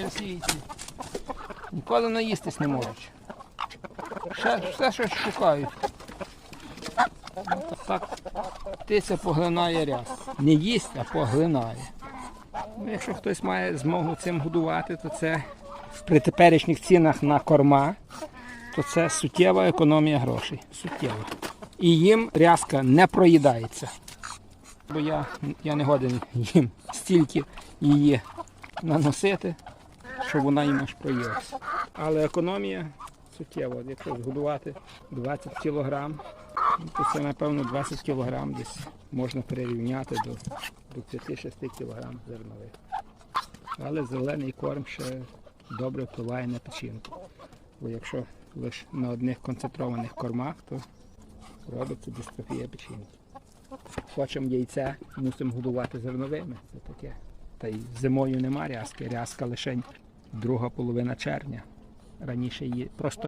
пересійці. Ніколи наїстись не можуть. Ще, все щось шукають. Ну, Так птиця поглинає ряс. Не їсть, а поглинає. Ну, якщо хтось має змогу цим годувати, то це при теперішніх цінах на корма, то це суттєва економія грошей. Суттєва. І їм рязка не проїдається. Бо я, я не годен їм стільки її наносити, щоб вона їм аж проїлася. Але економія суттєва. Якщо згодувати 20 кг, то це напевно 20 кг десь можна перерівняти до, до 5-6 кг зернових. Але зелений корм ще добре впливає на печінку. Бо якщо лише на одних концентрованих кормах, то робиться дистрофія печінки. Хочемо яйця, мусимо годувати зерновими. Це таке. Та й зимою нема рязки. Рязка лише друга половина червня. Раніше її просто